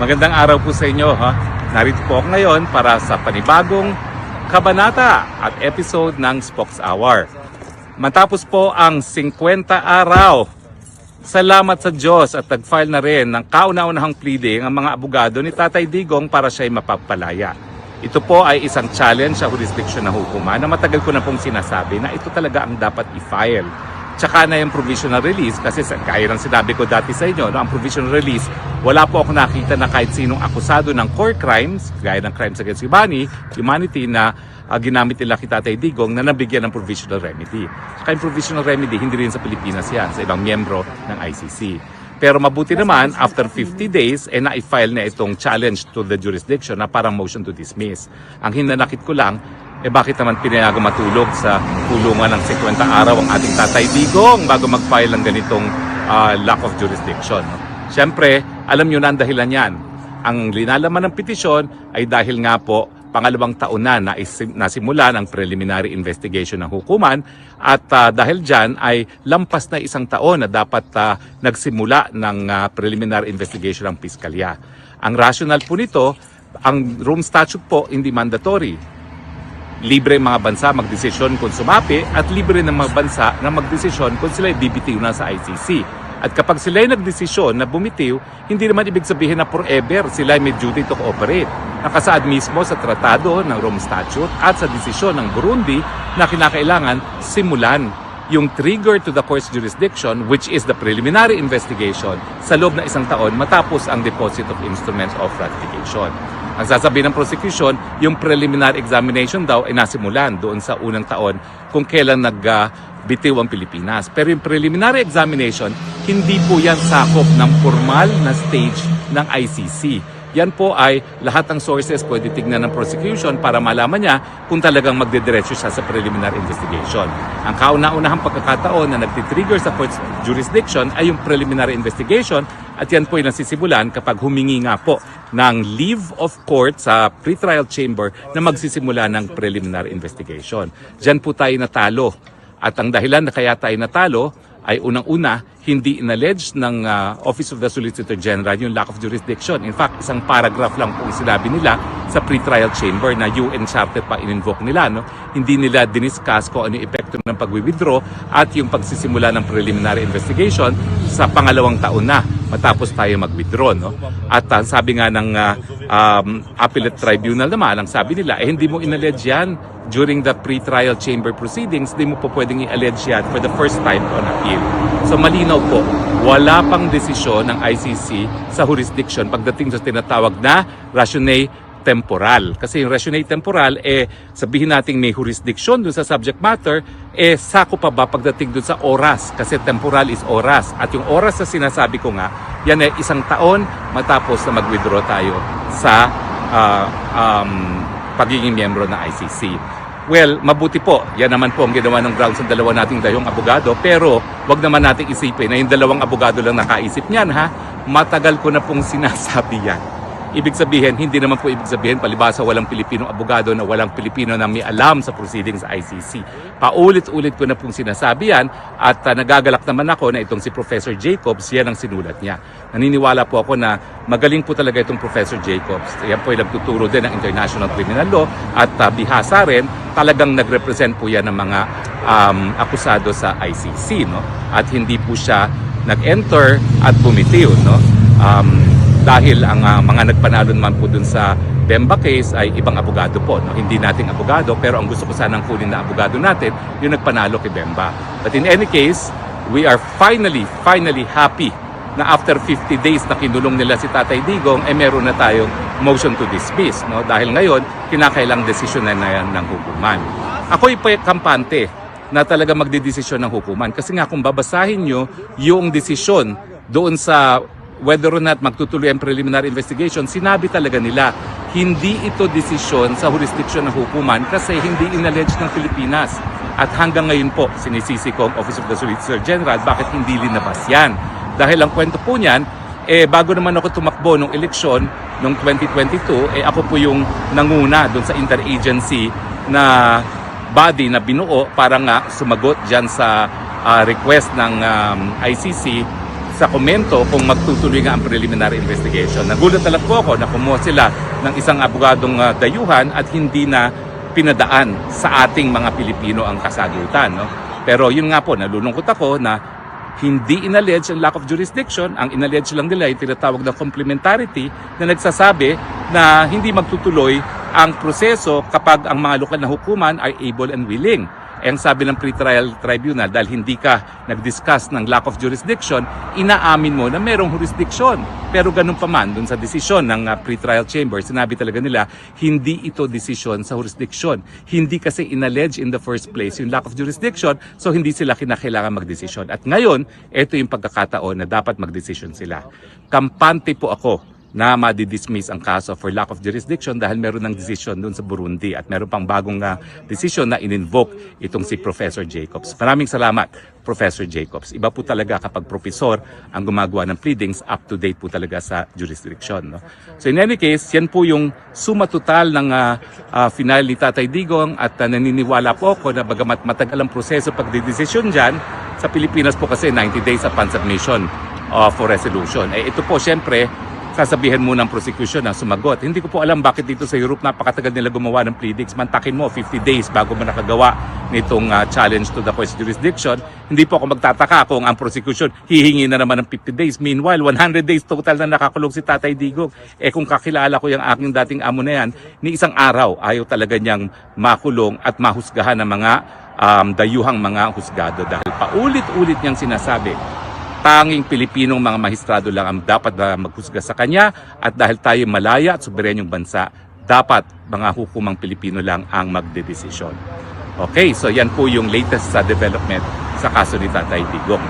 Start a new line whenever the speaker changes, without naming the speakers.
Magandang araw po sa inyo. Ha? Narito po ako ngayon para sa panibagong kabanata at episode ng Spokes Hour. Matapos po ang 50 araw, salamat sa Diyos at nag-file na rin ng kauna-unahang pleading ang mga abogado ni Tatay Digong para siya'y mapagpalaya. Ito po ay isang challenge sa jurisdiction ng hukuman na matagal ko na pong sinasabi na ito talaga ang dapat i-file. Tsaka na yung provisional release kasi sa, kaya ng sinabi ko dati sa inyo, no, ang provisional release, wala po ako nakita na kahit sinong akusado ng core crimes, gaya ng crimes against humanity, humanity na ah, ginamit nila kay Tatay Digong na nabigyan ng provisional remedy. Saka yung provisional remedy, hindi rin sa Pilipinas yan, sa ibang miyembro ng ICC. Pero mabuti naman, after 50 days, eh na-file na itong challenge to the jurisdiction na parang motion to dismiss. Ang hinanakit ko lang, eh bakit naman pinayagang matulog sa kulungan ng 50 araw ang ating tatay Digong bago mag-file ng ganitong ah, lack of jurisdiction. no? Siyempre, alam nyo na ang dahilan yan. Ang linalaman ng petisyon ay dahil nga po pangalawang taon na na nasimula ng preliminary investigation ng hukuman at ah, dahil dyan ay lampas na isang taon na dapat ah, nagsimula ng ah, preliminary investigation ng piskalya. Ang rational po nito, ang room statute po hindi mandatory libre mga bansa magdesisyon kung sumapi at libre ng mga bansa na magdesisyon kung sila bibitiw na sa ICC. At kapag sila nagdesisyon na bumitiw, hindi naman ibig sabihin na forever sila ay may duty to cooperate. Nakasaad mismo sa tratado ng Rome Statute at sa desisyon ng Burundi na kinakailangan simulan yung trigger to the court's jurisdiction which is the preliminary investigation sa loob ng isang taon matapos ang deposit of instrument of ratification. Ang sasabihin ng prosecution, yung preliminary examination daw ay nasimulan doon sa unang taon kung kailan nagbitiw ang Pilipinas. Pero yung preliminary examination, hindi po yan sakop ng formal na stage ng ICC. Yan po ay lahat ng sources pwede tignan ng prosecution para malaman niya kung talagang magdediretso siya sa preliminary investigation. Ang kauna-unahang pagkakataon na nagtitrigger sa court's jurisdiction ay yung preliminary investigation at yan po ay nasisimulan kapag humingi nga po ng leave of court sa pretrial chamber na magsisimula ng preliminary investigation. Diyan po tayo natalo. At ang dahilan na kaya tayo natalo ay unang-una, hindi inallege ng ah, Office of the Solicitor General yung lack of jurisdiction. In fact, isang paragraph lang po sinabi nila sa pretrial chamber na UN Charter pa in-invoke nila. No? Hindi nila diniscuss kung ano yung epekto ng pag-withdraw at yung pagsisimula ng preliminary investigation sa pangalawang taon na matapos tayo mag-withdraw. No? At ah, sabi nga ng ah, um, appellate tribunal naman, ang sabi nila, eh hindi mo inallege yan during the pre-trial chamber proceedings, di mo po pwedeng i-allege yan for the first time on appeal. So malinaw po, wala pang desisyon ng ICC sa jurisdiction pagdating sa tinatawag na rationale temporal. Kasi yung rationale temporal, eh, sabihin natin may jurisdiction dun sa subject matter, eh, sako pa ba pagdating dun sa oras? Kasi temporal is oras. At yung oras na sinasabi ko nga, yan ay isang taon matapos na mag-withdraw tayo sa ah, um, pagiging miyembro ng ICC. Well, mabuti po. Yan naman po ang ginawa ng grounds ng dalawa nating dayong abogado. Pero wag naman nating isipin na yung dalawang abogado lang nakaisip niyan ha. Matagal ko na pong sinasabi yan. Ibig sabihin, hindi naman po ibig sabihin palibasa walang Pilipinong abogado na walang Pilipino na may alam sa proceedings sa ICC. Paulit-ulit ko na pong sinasabi yan at ah, nagagalak naman ako na itong si Professor Jacobs, yan ang sinulat niya. Naniniwala po ako na magaling po talaga itong Professor Jacobs. Yan po ay nagtuturo din ng International Criminal Law at ah, bihasa rin, talagang nagrepresent po yan ng mga um, akusado sa ICC. No? At hindi po siya nag-enter at bumitiw. No? Um, dahil ang ah, mga nagpanalo naman po dun sa Bemba case ay ibang abogado po. No? Hindi nating abogado pero ang gusto ko sanang kunin na abogado natin yung nagpanalo kay Bemba. But in any case, we are finally, finally happy na after 50 days na kinulong nila si Tatay Digong, eh meron na tayong motion to dismiss. No? Dahil ngayon, kinakailang desisyon na yan ng hukuman. Ako'y pa- kampante na talaga magdidesisyon ng hukuman. Kasi nga kung babasahin nyo yung desisyon doon sa whether or not magtutuloy ang preliminary investigation, sinabi talaga nila, hindi ito desisyon sa jurisdiction ng hukuman kasi hindi inallege ng Pilipinas. At hanggang ngayon po, sinisisi ko ang Office of the Solicitor General, bakit hindi linabas yan? Dahil ang kwento po niyan, eh bago naman ako tumakbo nung eleksyon nung 2022, eh ako po yung nanguna doon sa interagency na body na binuo para nga sumagot dyan sa ah, request ng um, ICC sa komento kung magtutuloy nga ang preliminary investigation. Nagulat na lang po ako na kumuha sila ng isang abogadong ah, dayuhan at hindi na pinadaan sa ating mga Pilipino ang kasagutan. No? Pero yun nga po, nalulungkot ako na hindi inallege ang lack of jurisdiction. Ang inallege lang nila yung tinatawag na complementarity na nagsasabi na hindi magtutuloy ang proseso kapag ang mga lokal na hukuman ay able and willing. Ang sabi ng pre-trial tribunal, dahil hindi ka nag-discuss ng lack of jurisdiction, inaamin mo na merong jurisdiction. Pero ganun pa man, dun sa desisyon ng uh, pre-trial chamber, sinabi talaga nila, hindi ito desisyon sa jurisdiction. Hindi kasi inallege in the first place yung lack of jurisdiction, so hindi sila kinakailangan magdesisyon. At ngayon, ito yung pagkakataon na dapat magdesisyon sila. Kampante po ako na madidismiss ang kaso for lack of jurisdiction dahil meron ng decision doon sa Burundi at meron pang bagong uh, decision na in-invoke itong si Professor Jacobs. Maraming salamat, Professor Jacobs. Iba po talaga kapag professor ang gumagawa ng pleadings, up to date po talaga sa jurisdiction. No? So in any case, yan po yung suma total ng uh, uh, final ni Tatay Digong at uh, naniniwala po ako na bagamat matagal ang proseso pagdidesisyon dyan, sa Pilipinas po kasi 90 days upon submission uh, for resolution. Eh, ito po syempre sasabihin mo ng prosecution na sumagot. Hindi ko po alam bakit dito sa Europe napakatagal nila gumawa ng pleadings. Mantakin mo 50 days bago mo nakagawa nitong uh, challenge to the first jurisdiction. Hindi po ako magtataka kung ang prosecution hihingi na naman ng 50 days. Meanwhile, 100 days total na nakakulong si Tatay Digong. Eh kung kakilala ko yung aking dating amo na yan, ni isang araw ayaw talaga niyang makulong at mahusgahan ng mga um, dayuhang mga husgado dahil paulit-ulit niyang sinasabi tanging Pilipinong mga mahistrado lang ang dapat na maghusga sa kanya at dahil tayo malaya at soberenyong bansa, dapat mga hukumang Pilipino lang ang magdedesisyon. Okay, so yan po yung latest sa development sa kaso ni Tatay Digong.